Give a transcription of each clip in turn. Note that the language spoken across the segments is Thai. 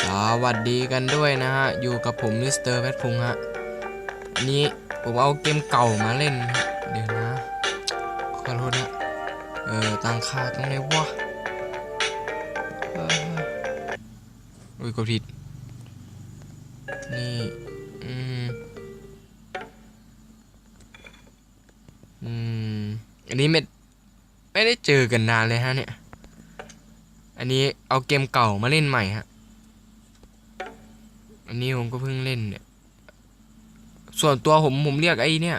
สวัสดีกันด้วยนะฮะ อยู่กับผมมิสเตอร์แพทพุงฮะ นี้ผมเอาเกมเก่ามาเล่น เดี๋ยวนะ ขอโทษนะ เออตังค่าตรงไหนวะเอออุ้ยกดผิด นี่ อืม อืม อันนี้ไม่ไม่ได้เจอกันนานเลยฮะเนี่ย อันนี้เอาเกมเก่ามาเล่นใหม่ฮะ อันนี้ผมก็เพิ่งเล่นเนี่ย ส่วนตัวผมผมเรียกไอ้เนี่ย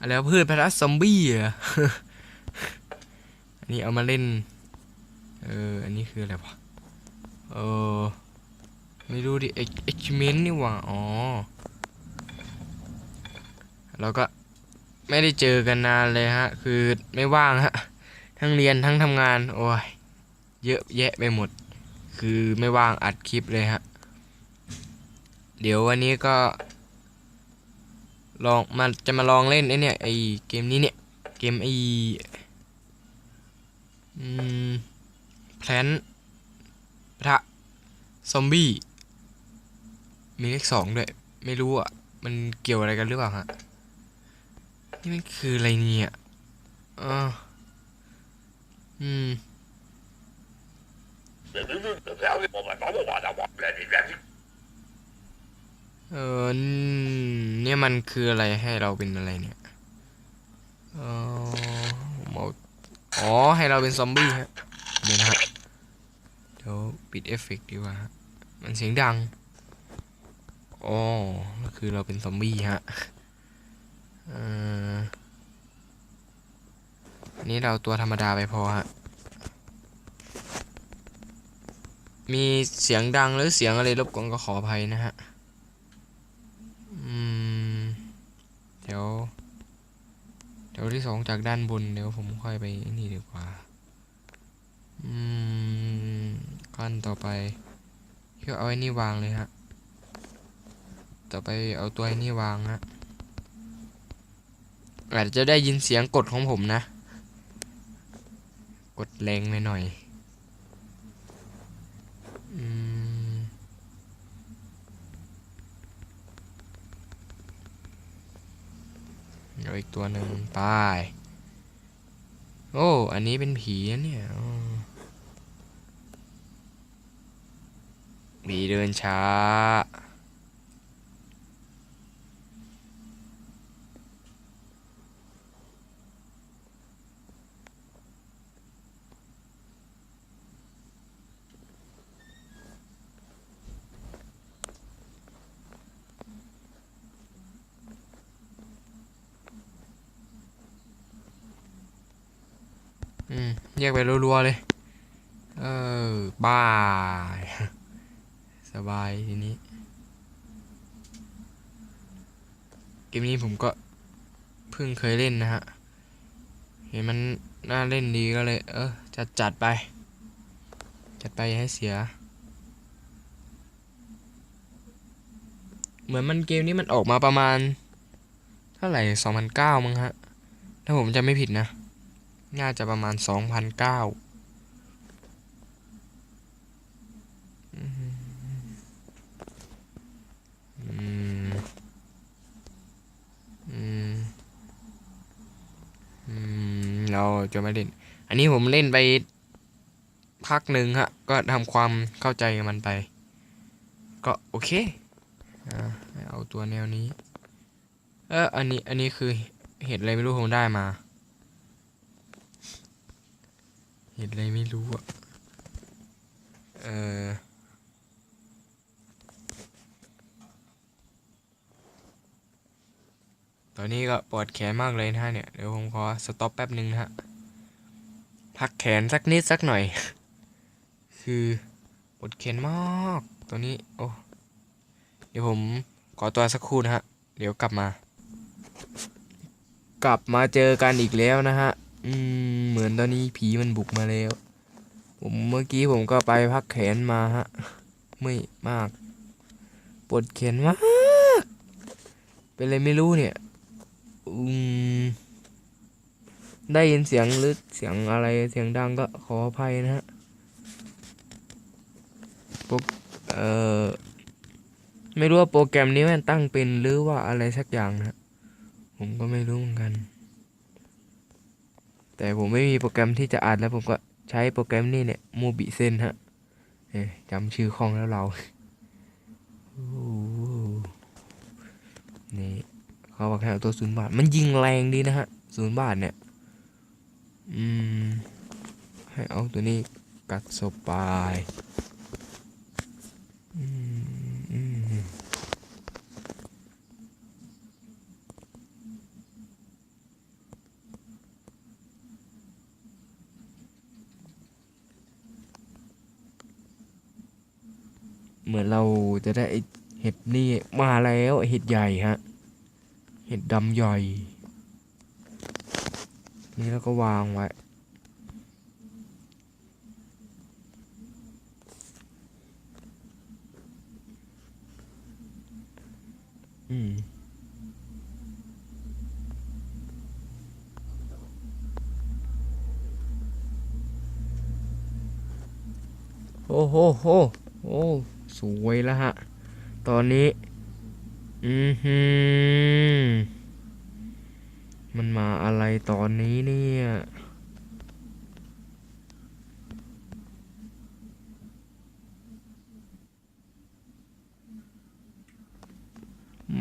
อะไรพืชพันธุ์ซอมบี้เหรออันนี้เอามาเล่น เออ อันนี้คืออะไรวะ เออ ไม่รู้ดิ เอ็กซ์เมนนี่หว่า อ๋อแล้วก็ไม่ได้เจอกันนานเลยฮะ คือไม่ว่างฮะ ทั้งเรียนทั้งทำงาน โอ้ย เยอะแยะไปหมด คือไม่ว่างอัดคลิปเลยฮะ เดี๋ยววันนี้ก็ ลองมาจะมาลองเล่นไอเนี่ยไอเกมนี้เนี่ย เกมไออืมแพลนพระซอมบี้มีเลขสองด้วย ไม่รู้อะ มันเกี่ยวอะไรกันหรือเปล่าฮะ นี่มันคืออะไรเนี่ยอ่าอืม เออเนี่ยมันคืออะไรให้เราเป็นอะไรเนี่ยเออผมเอาอ๋อให้เราเป็นซอมบี้ฮะเดี๋ยวนะฮะเดี๋ยวปิดเอฟเฟกต์ดีกว่าฮะมันเสียงดังอ๋อก็คือเราเป็นซอมบี้ฮะอออันนี้เราตัวธรรมดาไปพอฮะ มีเสียงดังหรือเสียงอะไรรบกวนก็ขออภัยนะฮะ อืม เดี๋ยว เดี๋ยวที่สองจากด้านบน เดี๋ยวผมค่อยไปนี่ดีกว่า อืมขั้นต่อไปเพื่อเอาไอ้นี่วางเลยฮะ ต่อไปเอาตัวไอ้นี่วางฮะ อาจจะได้ยินเสียงกดของผมนะ กดแรงไปหน่อย อืม เอาอีกตัวหนึ่งตาย โอ้ อันนี้เป็นผีนะเนี่ยผีเดินช้า อืมแยกไปรัวๆเลย เออบายสบายทีนี้ เกมนี้ผมก็เพิ่งเคยเล่นนะฮะ เห็นมันน่าเล่นดีก็เลย เออจัดจัดไป จัดไปให้เสีย เหมือนมันเกมนี้มันออกมาประมาณ เท่าไหร่สองพันเก้ามั้งฮะ ถ้าผมจำไม่ผิดนะ น่าจะประมาณสองพันเก้าเราจะมาเล่น อันนี้ผมเล่นไปพักหนึ่งฮะ ก็ทำความเข้าใจมันไป ก็โอเคอเอาตัวแนวนี้ เอออันนี้ อันนี้คือเห็ดอะไรไม่รู้ผมได้มา เห็นอะไรไม่รู้อะ เออตอนนี้ก็ปวดแขนมากเลยนะฮะเนี่ย เดี๋ยวผมขอสต็อปแป๊บหนึ่งนะฮะ พักแขนสักนิดสักหน่อย คือปวดแขนมากตัวนี้ โอ้ เดี๋ยวผมขอตัวสักครู่นะฮะ เดี๋ยวกลับมา กลับมาเจอกันอีกแล้วนะฮะ อืมเหมือนตอนนี้ผีมันบุกมาแล้ว ผมเมื่อกี้ผมก็ไปพักแขนมาฮะ ไม่มาก ปวดแขนมาก เป็นอะไรไม่รู้เนี่ย อืม ได้ยินเสียงหรือเสียงอะไรเสียงดังก็ขออภัยนะฮะปรเอ่อ ไม่รู้ว่าโปรแกรมนี้มันตั้งเป็นหรือว่าอะไรสักอย่างนะ ผมก็ไม่รู้เหมือนกัน แต่ผมไม่มีโปรแกรมที่จะอัดแล้วผมก็ใช้โปรแกรมนี้เนี่ยมูบิเซนฮะจำชื่อคล่องแล้วเรานี่เขาบอกแค่เอาตัวศูนย์บาท มันยิงแรงดีนะฮะศูนย์บาทเนี่ย อืม ให้เอาตัวนี้กัดสบายอืมอืมเหมือนเรา จะได้เห็ดนี่มาแล้วเห็ดใหญ่ฮะ เห็ดดำใหญ่ นี่แล้วก็วางไว้ อืมโอ้โหโหโอ้ สวยแล้วฮะ ตอนนี้ อือหือ มันมาอะไรตอนนี้เนี่ย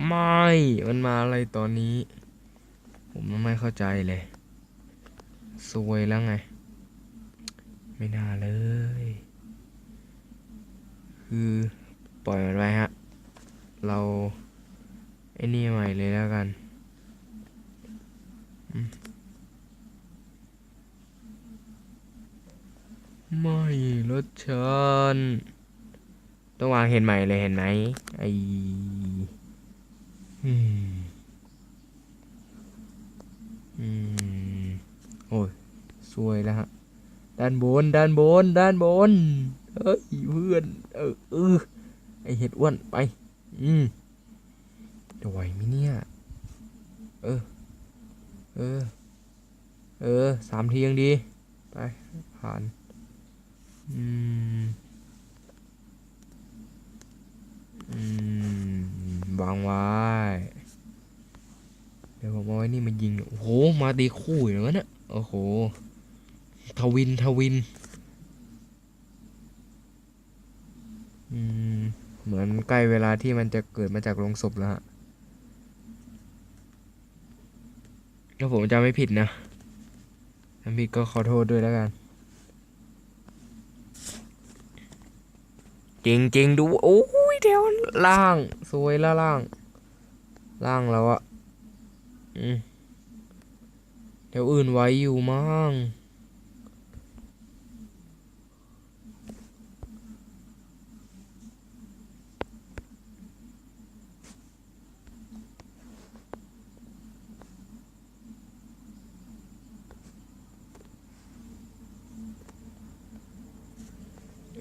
ไม่ มันมาอะไรตอนนี้ ผมไม่เข้าใจเลย สวยแล้วไง ไม่น่าเลย คือปล่อยมันไว้ฮะ เราไอ้นี่ใหม่เลยแล้วกันไม่รถเชิญต้องวางเห็นใหม่เลยเห็นไหมไออืมอืมโอ้ยสวยแล้วฮะด้านบนด้านบนด้านบน เอ้ยเพื่อนเออเออไอเห็ดอ้วนไป อืมจะไหวไหมเนี่ย เออ เออ เออสามทียังดี ไป ผ่าน อืม อืมวางไว้ เดี๋ยวผมเอาไว้นี่มายิง โอ้โห มาตีคู่อย่างนั้นน่ะโอ้โห ทวิน ทวิน อืม เหมือน ใกล้เวลาที่มันจะเกิดมาจากโรงศพแล้วฮะถ้าผมจำไม่ผิดนะถ้าผิดก็ขอโทษด้วยแล้วกัน จริงจริงๆดู โอ้ยเดี๋ยวล่าง สวยล้วล่าง ล่างแล้วอะอืมเดี๋ยวอื่นไว้อยู่มั่ง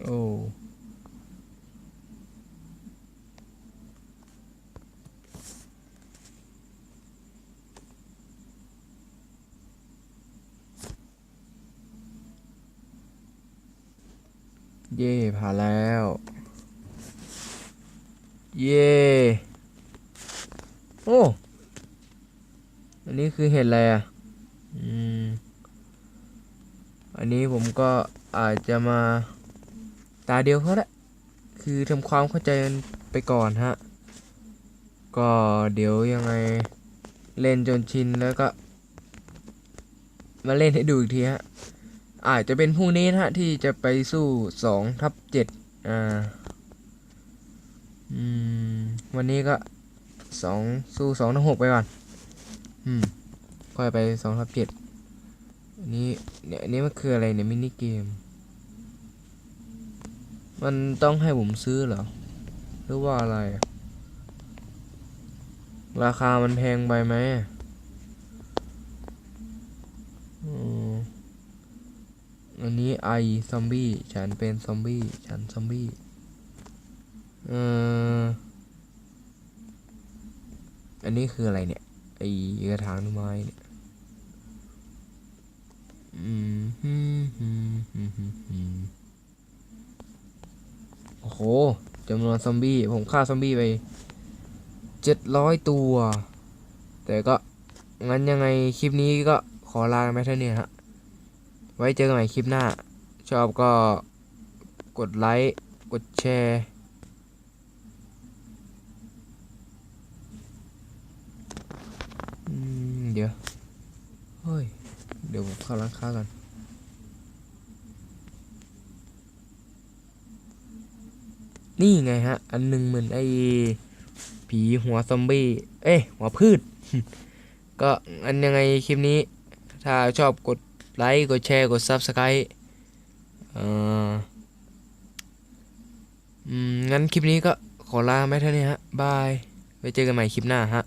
โอ้ เย่ผ่านแล้ว เย่โอ้อันนี้คือเห็ดอะไรอะอืมอันนี้ผมก็อาจจะมาตาเดียวเขาละคือทำความเข้าใจกันไปก่อนฮะ ก็เดี๋ยวยังไงเล่นจนชินแล้วก็ มาเล่นให้ดูอีกทีฮะ อาจจะเป็นพรุ่งนี้นะฮะ ที่จะไปสู้สองทับเจ็ดอ่าอืมวันนี้ก็สองสู้สองทับหกไปก่อน อืม ค่อยไปสองทับเจ็ดอันนี้เนี่ยอันนี้มันคืออะไรเนี่ยมินิเกม มันต้องให้ผมซื้อเหรอ หรือว่าอะไร ราคามันแพงไปไหมอืม อันนี้ไอซอมบี้ฉันเป็นซอมบี้ฉันซอมบี้เอออันนี้คืออะไรเนี่ยไอกระถางต้นไม้เนี่ยอืมฮึฮึฮึฮึโอ้โหจำนวนซอมบี้ผมฆ่าซอมบี้ไปเจ็ดร้อยตัว แต่ก็งั้นยังไงคลิปนี้ก็ขอลาไปเท่านี้ฮะ ไว้เจอกันใหม่คลิปหน้า ชอบก็กดไลค์ กดแชร์เดี๋ยว เฮ้ย เดี๋ยวผมเข้าร้านค้ากันนี่ไงฮะ อันหนึ่งเหมือนไอ้ผีหัวซอมบี้ เอ้ยหัวพืช ก็อันยังไงคลิปนี้ ถ้าชอบกด ไลค์กดแชร์กด Subscribe เอ่ออืมงั้นคลิปนี้ก็ขอลาไม่เท่านี้ฮะบายไว้เจอกันใหม่คลิปหน้าฮะ